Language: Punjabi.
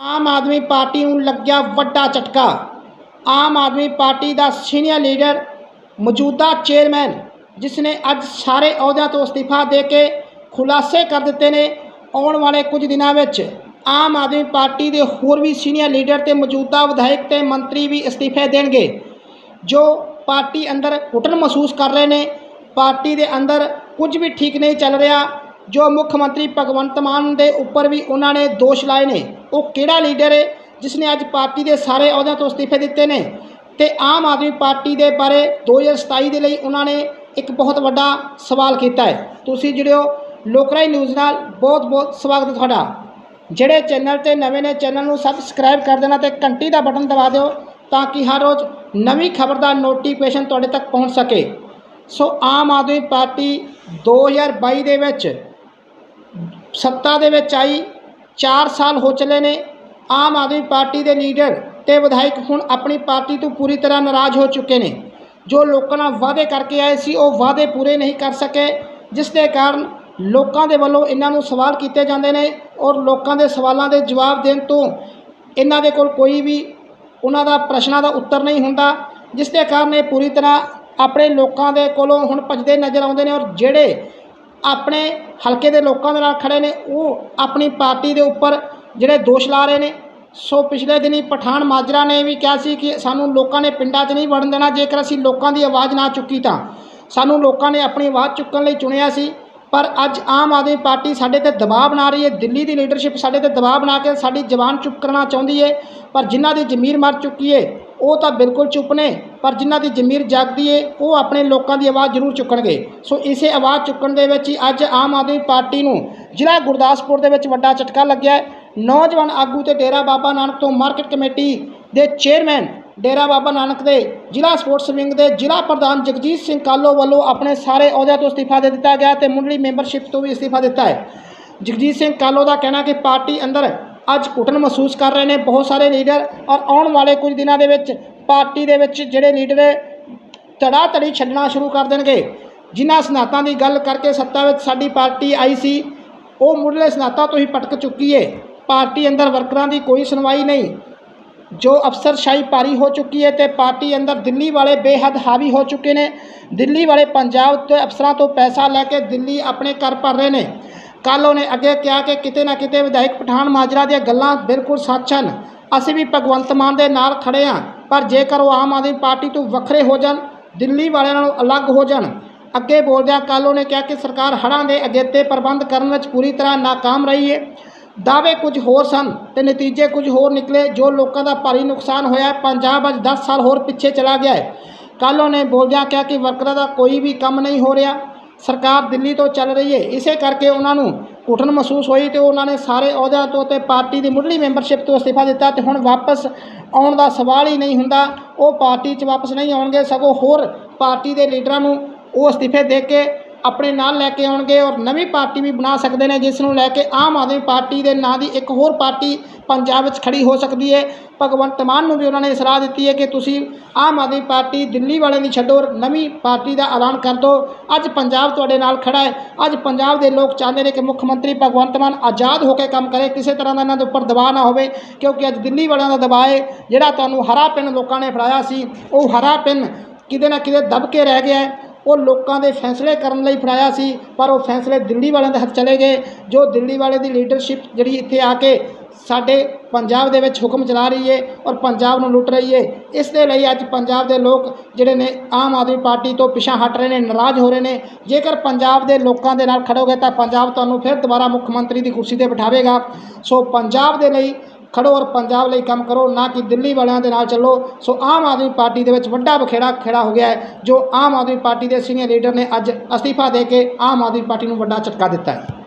ਆਮ ਆਦਮੀ ਪਾਰਟੀ ਨੂੰ ਲੱਗਿਆ ਵੱਡਾ ਝਟਕਾ। ਆਮ ਆਦਮੀ ਪਾਰਟੀ ਦਾ ਸੀਨੀਅਰ ਲੀਡਰ, ਮੌਜੂਦਾ ਚੇਅਰਮੈਨ ਜਿਸ ਨੇ ਅੱਜ ਸਾਰੇ ਅਹੁਦਿਆਂ ਤੋਂ ਅਸਤੀਫਾ ਦੇ ਕੇ ਖੁਲਾਸੇ ਕਰ ਦਿੱਤੇ ਨੇ, ਆਉਣ ਵਾਲੇ ਕੁਝ ਦਿਨਾਂ ਵਿੱਚ ਆਮ ਆਦਮੀ ਪਾਰਟੀ ਦੇ ਹੋਰ ਵੀ ਸੀਨੀਅਰ ਲੀਡਰ ਤੇ ਮੌਜੂਦਾ ਵਿਧਾਇਕ ਤੇ ਮੰਤਰੀ ਵੀ ਅਸਤੀਫੇ ਦੇਣਗੇ, ਜੋ ਪਾਰਟੀ ਅੰਦਰ ਘੁਟਨ ਮਹਿਸੂਸ ਕਰ ਰਹੇ ਨੇ। ਪਾਰਟੀ ਦੇ ਅੰਦਰ ਕੁਝ ਵੀ ਠੀਕ ਨਹੀਂ ਚੱਲ ਰਿਹਾ ਜੋ ਮੁੱਖ ਮੰਤਰੀ ਭਗਵੰਤ ਮਾਨ ਦੇ ਉੱਪਰ ਵੀ ਉਹਨਾਂ ਨੇ ਦੋਸ਼ ਲਾਏ ਨੇ, ਉਹ ਕਿਹੜਾ ਲੀਡਰ ਹੈ ਜਿਸ ਨੇ ਅੱਜ ਪਾਰਟੀ ਦੇ ਸਾਰੇ ਅਹੁਦਿਆਂ ਤੋਂ ਅਸਤੀਫੇ ਦਿੱਤੇ ਨੇ? ਤੇ ਆਮ ਆਦਮੀ ਪਾਰਟੀ ਦੇ ਬਾਰੇ 2027 ਦੇ ਲਈ ਉਹਨਾਂ ਨੇ ਇੱਕ ਬਹੁਤ ਵੱਡਾ ਸਵਾਲ ਕੀਤਾ ਹੈ। ਤੁਸੀਂ ਜਿਹੜੇ ਹੋ ਲੋਕਰਾਈ ਨਿਊਜ਼ ਨਾਲ ਬਹੁਤ ਬਹੁਤ ਸਵਾਗਤ ਹੈ ਤੁਹਾਡਾ। ਜਿਹੜੇ ਚੈਨਲ ਤੇ ਨਵੇਂ ਨੇ, ਚੈਨਲ ਨੂੰ ਸਬਸਕ੍ਰਾਈਬ ਕਰ ਦੇਣਾ ਤੇ ਘੰਟੀ ਦਾ ਬਟਨ ਦਬਾ ਦਿਓ ਤਾਂ ਕਿ ਹਰ ਰੋਜ਼ ਨਵੀਂ ਖਬਰ ਦਾ ਨੋਟੀਫਿਕੇਸ਼ਨ ਤੁਹਾਡੇ ਤੱਕ ਪਹੁੰਚ ਸਕੇ। ਸੋ ਆਮ ਆਦਮੀ ਪਾਰਟੀ 2022 ਦੇ ਵਿੱਚ ਸੱਤਾ ਦੇ ਵਿੱਚ ਆਈ 4 ਸਾਲ ਹੋ ਚੱਲੇ ਨੇ, ਆਮ ਆਦਮੀ ਪਾਰਟੀ ਦੇ ਲੀਡਰ ਤੇ ਵਿਧਾਇਕ ਹੁਣ ਆਪਣੀ ਪਾਰਟੀ ਤੋਂ ਪੂਰੀ ਤਰ੍ਹਾਂ ਨਾਰਾਜ਼ ਹੋ ਚੁੱਕੇ ਨੇ। ਜੋ ਲੋਕਾਂ ਨਾਲ ਵਾਅਦੇ ਕਰਕੇ ਆਏ ਸੀ, ਉਹ ਵਾਅਦੇ ਪੂਰੇ ਨਹੀਂ ਕਰ ਸਕੇ, ਜਿਸ ਦੇ ਕਾਰਨ ਲੋਕਾਂ ਦੇ ਵੱਲੋਂ ਇਹਨਾਂ ਨੂੰ ਸਵਾਲ ਕੀਤੇ ਜਾਂਦੇ ਨੇ ਔਰ ਲੋਕਾਂ ਦੇ ਸਵਾਲਾਂ ਦੇ ਜਵਾਬ ਦੇਣ ਤੋਂ ਇਹਨਾਂ ਦੇ ਕੋਲ ਕੋਈ ਵੀ ਉਹਨਾਂ ਦਾ ਪ੍ਰਸ਼ਨਾਂ ਦਾ ਉੱਤਰ ਨਹੀਂ ਹੁੰਦਾ, ਜਿਸ ਦੇ ਕਾਰਨ ਇਹ ਪੂਰੀ ਤਰ੍ਹਾਂ ਆਪਣੇ ਲੋਕਾਂ ਦੇ ਕੋਲੋਂ ਹੁਣ ਭੱਜਦੇ ਨਜ਼ਰ ਆਉਂਦੇ ਨੇ ਔਰ ਜਿਹੜੇ ਆਪਣੇ ਹਲਕੇ ਦੇ ਲੋਕਾਂ ਦੇ ਨਾਲ ਖੜੇ ਨੇ, ਉਹ ਆਪਣੀ ਪਾਰਟੀ ਦੇ ਉੱਪਰ ਜਿਹੜੇ ਦੋਸ਼ ਲਾ ਰਹੇ ਨੇ। ਸੋ ਪਿਛਲੇ ਦਿਨੀ ਪਠਾਨ ਮਾਜਰਾ ਨੇ ਵੀ ਕਿਹਾ ਸੀ ਕਿ ਸਾਨੂੰ ਲੋਕਾਂ ਨੇ ਪਿੰਡਾਂ 'ਚ ਨਹੀਂ ਵੜਨ ਦੇਣਾ, ਜੇਕਰ ਅਸੀਂ ਲੋਕਾਂ ਦੀ ਆਵਾਜ਼ ਨਾ ਚੁੱਕੀ ਤਾਂ। ਸਾਨੂੰ ਲੋਕਾਂ ਨੇ ਆਪਣੀ ਆਵਾਜ਼ ਚੁੱਕਣ ਲਈ ਚੁਣਿਆ ਸੀ, ਪਰ ਅੱਜ ਆਮ ਆਦਮੀ ਪਾਰਟੀ ਸਾਡੇ ਤੇ ਦਬਾਅ ਬਣਾ ਰਹੀ ਹੈ। ਦਿੱਲੀ ਦੀ ਲੀਡਰਸ਼ਿਪ ਸਾਡੇ ਤੇ ਦਬਾਅ ਬਣਾ ਕੇ ਸਾਡੀ ਜ਼ਬਾਨ ਚੁੱਪ ਕਰਨਾ ਚਾਹੁੰਦੀ ਹੈ, ਪਰ ਜਿਨ੍ਹਾਂ ਦੀ ਜ਼ਮੀਰ ਮਰ ਚੁੱਕੀ ਹੈ ਉਹ ਤਾਂ ਬਿਲਕੁਲ ਚੁੱਪ ਨੇ, ਪਰ ਜਿਨ੍ਹਾਂ ਦੀ ਜ਼ਮੀਰ ਜਾਗਦੀ ਹੈ ਉਹ ਆਪਣੇ ਲੋਕਾਂ ਦੀ ਆਵਾਜ਼ ਜ਼ਰੂਰ ਚੁੱਕਣਗੇ। ਸੋ ਇਸੇ ਆਵਾਜ਼ ਚੁੱਕਣ ਦੇ ਵਿੱਚ ਹੀ ਅੱਜ ਆਮ ਆਦਮੀ ਪਾਰਟੀ ਨੂੰ ਜ਼ਿਲ੍ਹਾ ਗੁਰਦਾਸਪੁਰ ਦੇ ਵਿੱਚ ਵੱਡਾ ਝਟਕਾ ਲੱਗਿਆ ਹੈ। ਨੌਜਵਾਨ ਆਗੂ ਤੇ ਡੇਰਾ ਬਾਬਾ ਨਾਨਕ ਤੋਂ ਮਾਰਕੀਟ ਕਮੇਟੀ ਦੇ ਚੇਅਰਮੈਨ ਡੇਰਾ ਬਾਬਾ ਨਾਨਕ ਦੇ ਜ਼ਿਲ੍ਹਾ ਸਪੋਰਟਸ ਵਿੰਗ ਦੇ ਜ਼ਿਲ੍ਹਾ ਪ੍ਰਧਾਨ ਜਗਜੀਤ ਸਿੰਘ ਕਾਲੋ ਵੱਲੋਂ ਆਪਣੇ ਸਾਰੇ ਅਹੁਦਿਆਂ ਤੋਂ ਅਸਤੀਫਾ ਦੇ ਦਿੱਤਾ ਗਿਆ ਤੇ ਮੁੰਡਲੀ ਮੈਂਬਰਸ਼ਿਪ ਤੋਂ ਵੀ ਅਸਤੀਫਾ ਦਿੱਤਾ ਹੈ। ਜਗਜੀਤ ਸਿੰਘ ਕਾਲੋ ਦਾ ਕਹਿਣਾ ਕਿ ਪਾਰਟੀ ਅੰਦਰ ਅੱਜ ਘੁਟਨ ਮਹਿਸੂਸ ਕਰ ਰਹੇ ਨੇ ਬਹੁਤ ਸਾਰੇ ਲੀਡਰ ਔਰ ਆਉਣ ਵਾਲੇ ਕੁਝ ਦਿਨਾਂ ਦੇ ਵਿੱਚ ਪਾਰਟੀ ਦੇ ਵਿੱਚ ਜਿਹੜੇ ਲੀਡਰ ਧੜਾ ਧੜੀ ਛੱਡਣਾ ਸ਼ੁਰੂ ਕਰ ਦੇਣਗੇ। ਜਿਨ੍ਹਾਂ ਸਨਾਤਾਂ ਦੀ ਗੱਲ ਕਰਕੇ ਸੱਤਾ ਵਿੱਚ ਸਾਡੀ ਪਾਰਟੀ ਆਈ ਸੀ, ਉਹ ਮੁੱਢਲੇ ਸਨਾਤਾਂ ਤੋਂ ਹੀ ਪਟਕ ਚੁੱਕੀ ਏ। ਪਾਰਟੀ ਅੰਦਰ ਵਰਕਰਾਂ ਦੀ ਕੋਈ ਸੁਣਵਾਈ ਨਹੀਂ। ਜੋ ਅਫਸਰਸ਼ਾਹੀ ਭਾਰੀ ਹੋ ਚੁੱਕੀ ਹੈ ਤੇ ਪਾਰਟੀ ਅੰਦਰ ਦਿੱਲੀ ਵਾਲੇ ਬੇਹੱਦ ਹਾਵੀ ਹੋ ਚੁੱਕੇ ਨੇ। ਦਿੱਲੀ ਵਾਲੇ ਪੰਜਾਬ ਤੇ ਅਫਸਰਾਂ ਤੋਂ ਪੈਸਾ ਲੈ ਕੇ ਦਿੱਲੀ ਆਪਣੇ ਘਰ ਭਰ ਰਹੇ ਨੇ। ਕੱਲ੍ਹ ਉਹਨੇ ਅੱਗੇ ਕਿਹਾ ਕਿ ਕਿਤੇ ਨਾ ਕਿਤੇ ਵਿਧਾਇਕ ਪਠਾਨ ਮਾਜਰਾ ਦੀਆਂ ਗੱਲਾਂ ਬਿਲਕੁਲ ਸੱਚ ਹਨ। ਅਸੀਂ ਵੀ ਭਗਵੰਤ ਮਾਨ ਦੇ ਨਾਲ ਖੜੇ ਹਾਂ, ਪਰ ਜੇਕਰ ਉਹ ਆਮ ਆਦਮੀ ਪਾਰਟੀ ਤੋਂ ਵੱਖਰੇ ਹੋ ਜਾਣ, ਦਿੱਲੀ ਵਾਲਿਆਂ ਨਾਲੋਂ ਅਲੱਗ ਹੋ ਜਾਣ, ਅੱਗੇ ਬੋਲਦਿਆਂ ਕੱਲ੍ਹ ਉਹਨੇ ਕਿਹਾ ਕਿ ਸਰਕਾਰ ਹੜ੍ਹਾਂ ਦੇ ਅਗੇਤੇ ਪ੍ਰਬੰਧ ਕਰਨ ਵਿੱਚ ਪੂਰੀ ਤਰ੍ਹਾਂ ਨਾਕਾਮ ਰਹੀ ਹੈ ਦਾਅਵੇ ਕੁਝ ਹੋਰ ਸਨ ਤੇ ਨਤੀਜੇ ਕੁਝ ਹੋਰ ਨਿਕਲੇ ਜੋ ਲੋਕਾਂ ਦਾ ਭਾਰੀ ਨੁਕਸਾਨ ਹੋਇਆ ਪੰਜਾਬ ਅੱਜ 10 ਸਾਲ ਹੋਰ ਪਿੱਛੇ ਚਲਾ ਗਿਆ ਹੈ। ਕੱਲ੍ਹ ਉਹਨੇ ਬੋਲਦਿਆਂ ਕਿਹਾ ਕਿ ਵਰਕਰਾਂ ਦਾ ਕੋਈ ਵੀ ਕੰਮ ਨਹੀਂ ਹੋ ਰਿਹਾ। ਸਰਕਾਰ ਦਿੱਲੀ ਤੋਂ ਚੱਲ ਰਹੀ ਹੈ। ਇਸੇ ਕਰਕੇ ਉਹਨਾਂ ਨੂੰ ਘੁਟਨ ਮਹਿਸੂਸ ਹੋਈ ਤੇ ਉਹਨਾਂ ਨੇ ਸਾਰੇ ਅਹੁਦਿਆਂ ਤੋਂ ਤੇ ਪਾਰਟੀ ਦੀ ਮੁੱਢਲੀ ਮੈਂਬਰਸ਼ਿਪ ਤੋਂ ਅਸਤੀਫਾ ਦਿੱਤਾ ਤੇ ਹੁਣ ਵਾਪਸ ਆਉਣ ਦਾ ਸਵਾਲ ਹੀ ਨਹੀਂ ਹੁੰਦਾ। ਉਹ ਪਾਰਟੀ 'ਚ ਵਾਪਸ ਨਹੀਂ ਆਉਣਗੇ, ਸਗੋਂ ਹੋਰ ਪਾਰਟੀ ਦੇ ਲੀਡਰਾਂ ਨੂੰ ਉਹ ਅਸਤੀਫੇ ਦੇ ਕੇ ਆਪਣੇ ਨਾਲ ਲੈ ਕੇ ਆਉਣਗੇ ਔਰ ਨਵੀਂ ਪਾਰਟੀ ਵੀ ਬਣਾ ਸਕਦੇ ਨੇ, ਜਿਸ ਨੂੰ ਲੈ ਕੇ ਆਮ ਆਦਮੀ ਪਾਰਟੀ ਦੇ ਨਾਂ ਦੀ ਇੱਕ ਹੋਰ ਪਾਰਟੀ ਪੰਜਾਬ ਵਿੱਚ ਖੜੀ ਹੋ ਸਕਦੀ ਹੈ। ਭਗਵੰਤ ਮਾਨ ਨੂੰ ਵੀ ਉਹਨਾਂ ਨੇ ਸਲਾਹ ਦਿੱਤੀ ਹੈ ਕਿ ਤੁਸੀਂ ਆਮ ਆਦਮੀ ਪਾਰਟੀ ਦਿੱਲੀ ਵਾਲਿਆਂ ਦੀ ਛੱਡੋ ਔਰ ਨਵੀਂ ਪਾਰਟੀ ਦਾ ਐਲਾਨ ਕਰ ਦਿਓ। ਅੱਜ ਪੰਜਾਬ ਤੁਹਾਡੇ ਨਾਲ ਖੜਾ ਹੈ। ਅੱਜ ਪੰਜਾਬ ਦੇ ਲੋਕ ਚਾਹੁੰਦੇ ਨੇ ਕਿ ਮੁੱਖ ਮੰਤਰੀ ਭਗਵੰਤ ਮਾਨ ਆਜ਼ਾਦ ਹੋ ਕੇ ਕੰਮ ਕਰੇ। ਕਿਸੇ ਤਰ੍ਹਾਂ ਦਾ ਇਹਨਾਂ ਦੇ ਉੱਪਰ ਦਬਾਅ ਨਾ ਹੋਵੇ, ਕਿਉਂਕਿ ਅੱਜ ਦਿੱਲੀ ਵਾਲਿਆਂ ਦਾ ਦਬਾਅ ਹੈ। ਜਿਹੜਾ ਤੁਹਾਨੂੰ ਹਰਾ ਪਿੰਨ ਲੋਕਾਂ ਨੇ ਫੜਾਇਆ ਸੀ, ਉਹ ਹਰਾ ਪਿੰਨ ਕਿਤੇ ਨਾ ਕਿਤੇ ਦਬ ਕੇ ਰਹਿ ਗਿਆ ਉਹ ਲੋਕਾਂ ਦੇ ਫੈਸਲੇ ਕਰਨ ਲਈ ਫੜਾਇਆ ਸੀ, ਪਰ ਉਹ ਫੈਸਲੇ ਦਿੱਲੀ ਵਾਲਿਆਂ ਦੇ ਹੱਥ ਚਲੇ ਗਏ, ਜੋ ਦਿੱਲੀ ਵਾਲੇ ਦੀ ਲੀਡਰਸ਼ਿਪ ਜਿਹੜੀ ਇੱਥੇ ਆ ਕੇ ਸਾਡੇ ਪੰਜਾਬ ਦੇ ਵਿੱਚ ਹੁਕਮ ਚਲਾ ਰਹੀ ਹੈ ਔਰ ਪੰਜਾਬ ਨੂੰ ਲੁੱਟ ਰਹੀ ਹੈ ਇਸ ਦੇ ਲਈ ਅੱਜ ਪੰਜਾਬ ਦੇ ਲੋਕ ਜਿਹੜੇ ਨੇ, ਆਮ ਆਦਮੀ ਪਾਰਟੀ ਤੋਂ ਪਿਛਾਂ ਹਟ ਰਹੇ ਨੇ, ਨਾਰਾਜ਼ ਹੋ ਰਹੇ ਨੇ। ਜੇਕਰ ਪੰਜਾਬ ਦੇ ਲੋਕਾਂ ਦੇ ਨਾਲ ਖੜੋਗੇ ਤਾਂ ਪੰਜਾਬ ਤੁਹਾਨੂੰ ਫਿਰ ਦੁਬਾਰਾ ਮੁੱਖ ਮੰਤਰੀ ਦੀ ਕੁਰਸੀ ਤੇ ਬਿਠਾਵੇਗਾ। ਸੋ ਪੰਜਾਬ ਦੇ ਲਈ ਖੜੋ ਔਰ ਪੰਜਾਬ ਲਈ ਕੰਮ ਕਰੋ, ਨਾ ਕਿ ਦਿੱਲੀ ਵਾਲਿਆਂ ਦੇ ਨਾਲ ਚੱਲੋ। ਸੋ ਆਮ ਆਦਮੀ ਪਾਰਟੀ ਦੇ ਵਿੱਚ ਵੱਡਾ ਬਖੇੜਾ ਖੇੜਾ ਹੋ ਗਿਆ ਹੈ, ਜੋ ਆਮ ਆਦਮੀ ਪਾਰਟੀ ਦੇ ਸੀਨੀਅਰ ਲੀਡਰ ਨੇ ਅੱਜ ਅਸਤੀਫਾ ਦੇ ਕੇ ਆਮ ਆਦਮੀ ਪਾਰਟੀ ਨੂੰ ਵੱਡਾ ਝਟਕਾ ਦਿੱਤਾ ਹੈ।